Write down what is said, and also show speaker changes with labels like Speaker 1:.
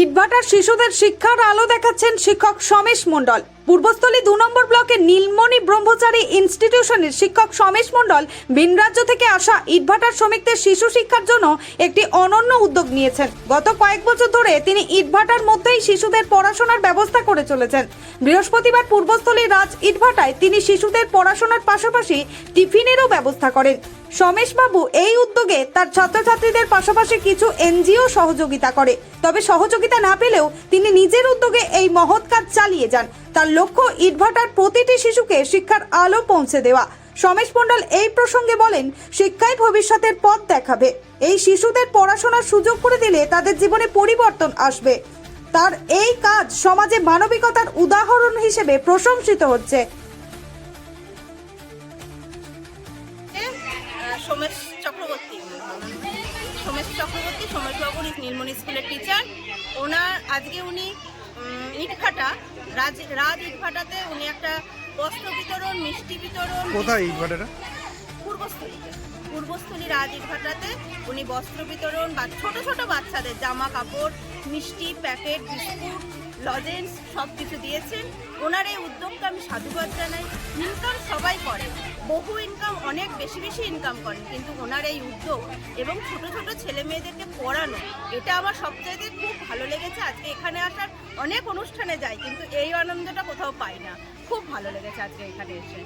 Speaker 1: ইটভাটার শিশুদের শিক্ষার আলো দেখাচ্ছেন শিক্ষক সমেশ মণ্ডল। পূর্বস্থলী দু নম্বর ব্লকের নীলমণি ব্রহ্মচারী ইনস্টিটিউশনের শিক্ষক সমেশ মণ্ডল ভিন রাজ্য থেকে আসা ইটভাটার শ্রমিকদের শিশু শিক্ষার জন্য একটি অনন্য উদ্যোগ নিয়েছেন। গত কয়েক বছর ধরে তিনি ইটভাটার মধ্যেই শিশুদের পড়াশোনার ব্যবস্থা করে চলেছেন। বৃহস্পতিবার পূর্বস্থলী রাজ ইটভাটায় তিনি শিশুদের পড়াশোনার পাশাপাশি টিফিনেরও ব্যবস্থা করেন। সমেশবাবু এই উদ্যোগে তার ছাত্রছাত্রীদের পাশাপাশি কিছু এনজিও সহযোগিতা করে। তবে সহযোগিতা না পেলেও তিনি নিজের উদ্যোগে এই মহৎ কাজ চালিয়ে যান। তার লক্ষ্য ইটভাটার প্রতিটি শিশুকে শিক্ষার আলো পৌঁছে দেওয়া। সমেশ মণ্ডল এই প্রসঙ্গে বলেন, শিক্ষাই ভবিষ্যতের পথ দেখাবে। এই শিশুদের পড়াশোনার সুযোগ করে দিলে তাদের জীবনে পরিবর্তন আসবে। তার এই কাজ সমাজে মানবিকতার উদাহরণ হিসেবে প্রশংসিত হচ্ছে।
Speaker 2: সোমেশ চক্রবর্তী। সোমেশ চক্রবর্তী সোমেশবাবু নীলমণি স্কুলের টিচার ওনার আজকে উনি ইটভাটা রাজ রাজ ইটভাটাতে উনি একটা বস্ত্র বিতরণ মিষ্টি বিতরণ
Speaker 3: কোথায় এই ভাটাটা
Speaker 2: পূর্বস্থলীতে পূর্বস্থলী রাজ ইটভাটাতে উনি বস্ত্র বিতরণ বা ছোট ছোট বাচ্চাদের জামা কাপড় মিষ্টি প্যাকেট বিস্কুট লজেন্স সব কিছু দিয়েছেন। ওনার এই উদ্যোগকে আমি সাধুবাদ জানাই। ইনকাম সবাই করে। বহু ইনকাম অনেক বেশি বেশি ইনকাম করেন কিন্তু ওনার এই উদ্যোগ এবং ছোট ছোট ছেলে মেয়েদেরকে পড়ানো, এটা আমার সবচাইতে খুব ভালো লেগেছে। আজকে এখানে আসার অনেক অনুষ্ঠানে যাই, কিন্তু এই আনন্দটা কোথাও পাই না। খুব ভালো লেগেছে আজকে এখানে এসে।